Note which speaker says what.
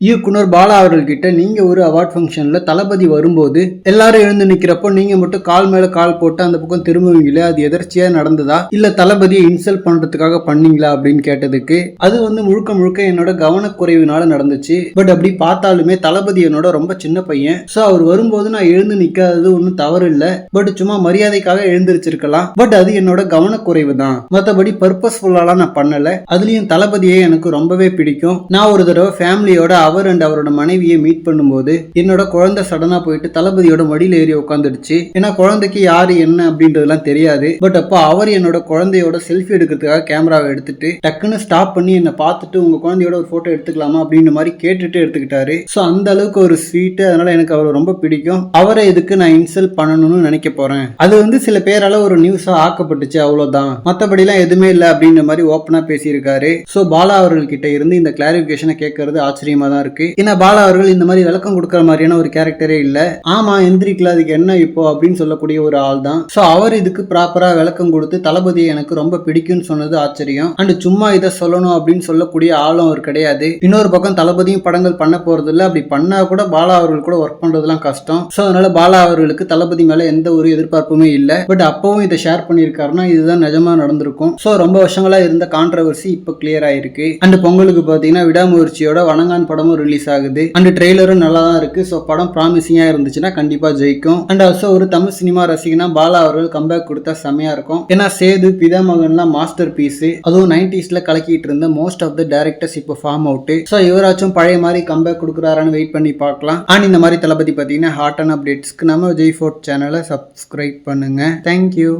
Speaker 1: இயக்குனர் பாலா அவர்கள்கிட்ட நீங்க ஒரு அவார்ட் ஃபங்க்ஷனில் தளபதி வரும்போது எல்லாரும் எழுந்து நிற்கிறப்போ நீங்க மட்டும் கால் மேல கால் போட்டு அந்த பக்கம் திரும்புவீங்களே? அது எதர்ச்சியா நடந்ததா? இல்ல தளபதியை இன்சல்ட் பண்றதுக்காக பண்ணீங்களா? அப்படின்னு கேட்டதுக்கு அது வந்து முழுக்க முழுக்க என்னோட கவனக்குறைவினால நடந்துச்சு. பட் அப்படி பார்த்தாலுமே தளபதி என்னோட ரொம்ப சின்ன பையன். ஸோ அவர் வரும்போது நான் எழுந்து நிற்காதது ஒன்றும் தவறு இல்லை பட் சும்மா மரியாதைக்காக எழுந்திருச்சிருக்கலாம். பட் அது என்னோட கவனக்குறைவு தான். மற்றபடி பர்பஸ்ஃபுல்லாலாம் நான் பண்ணலை. அதுலயும் தளபதியை எனக்கு ரொம்பவே பிடிக்கும். நான் ஒரு தடவை ஃபேமிலியோட அவர் அண்ட் அவரோட மனைவியை மீட் பண்ணும்போது என்னோட குழந்தை சடனா போயிட்டு தளபதியோட மடியில ஏறி உட்காந்துடுச்சு ஏன்னா குழந்தைக்கு யாரு என்ன அப்படின்றதுலாம் தெரியாது. பட் அப்போ அவர் என்னோட குழந்தையோட செல்ஃபி எடுக்கிறதுக்காக கேமராவை எடுத்துட்டு டக்குன்னு ஸ்டாப் பண்ணி என்னை பார்த்துட்டு உங்க குழந்தையோட ஒரு போட்டோ எடுத்துக்கலாமா? அப்படின்ற மாதிரி கேட்டுட்டு எடுத்துக்கிட்டாரு. ஸோ அந்த அளவுக்கு ஒரு ஸ்வீட்டு அதனால எனக்கு அவரை ரொம்ப பிடிக்கும். அவரை இதுக்கு நான் இன்சல்ட் பண்ணணும்னு நினைக்க போறேன். அது வந்து சில பேரால ஒரு நியூஸா ஆக்கப்பட்டுச்சு அவ்வளவுதான். மற்றபடிலாம் எதுவுமே இல்லை அப்படின்ற மாதிரி ஓப்பனா பேசியிருக்காரு. ஸோ பாலா அவர்கள்கிட்ட இருந்து இந்த கிளாரிபிகேஷனை கேட்கறது ஆச்சரியமா தான் இருக்கு. ஏன்னா பாலா அவர்கள் இந்த மாதிரி விளக்கம் கொடுக்குற மாதிரியான ஒரு கேரக்டரே இல்ல. ஆமா எந்திரிக்கல அதுக்கு என்ன இப்போ அப்படின்னு சொல்லக்கூடிய ஒரு ஆள் தான். ஸோ அவர் இதுக்கு ப்ராப்பரா விளக்கம் கொடுத்து தளபதி எனக்கு ரொம்ப பிடிக்கும்னு சொன்னது ஆச்சரியம். அண்ட் சும்மா இதை சொல்லணும் அப்படின்னு சொல்லக்கூடிய ஆளும் அவர் கிடையாது. இன்னொரு பக்கம் தளபதியும் படங்கள் பண்ண போறது இல்ல அப்படி பண்ணா கூட பாலா அவர்கள் கூட ஒர்க் பண்றதுலாம் கஷ்டம். ஸோ அதனால பாலா அவர்களுக்கு தளபதி மேல எந்த ஒரு எதிர்பார்ப்புமே இல்ல. பட் அப்பவும் இதை ஷேர் பண்ணியிருக்காருன்னா இதுதான் நிஜமா நடந்திருக்கும். ஸோ ரொம்ப வருஷங்களா இருந்த கான்ட்ரவர்சி இப்போ கிளியர் ஆயிருக்கு. அண்ட் பொங்கலுக்கு பார்த்தீங்கன்னா விடாமுயற்சியோட வணங்கான் படமும் ரிலீஸ் ஆகுது. அண்ட் ட்ரெய்லரும் நல்லா தான் இருக்கு. ஸோ படம் ப்ராமிசிங்கா இருந்துச்சுன்னா கண்டிப்பா ஜெயிக்கும். அண்ட் ஆல்சோ ஒரு தமிழ் சினிமா ரசிகனா பாலா அவர்கள் கம்பேக் கொடுத்தா செமையா இருக்கும். ஏன்னா சேது பிதாமகன்லாம் மாஸ்டர் பீஸ் அதுவும் நைன்டிஸ்ல கலக்கிட்டு இருந்த மோஸ்ட் ஆஃப் த டேரக்டர்ஸ் இப்போ ஃபார்ம் அவுட் ஸோ இவராச்சும் பழைய மாதிரி கம்பேக் கொடுக்குறாரான்னு வெயிட் பண்ணி பார்க்கலாம். அண்ட் இந்த மாதிரி தளபதி பார்த்தீங்கன்னா ஹாட் அண்ட் அப்டேட்ஸ்க்கு நம்ம ஜெய் ஃபோர்ட் சேனலை சப்ஸ்கிரைப் பண்ணுங்க. Thank you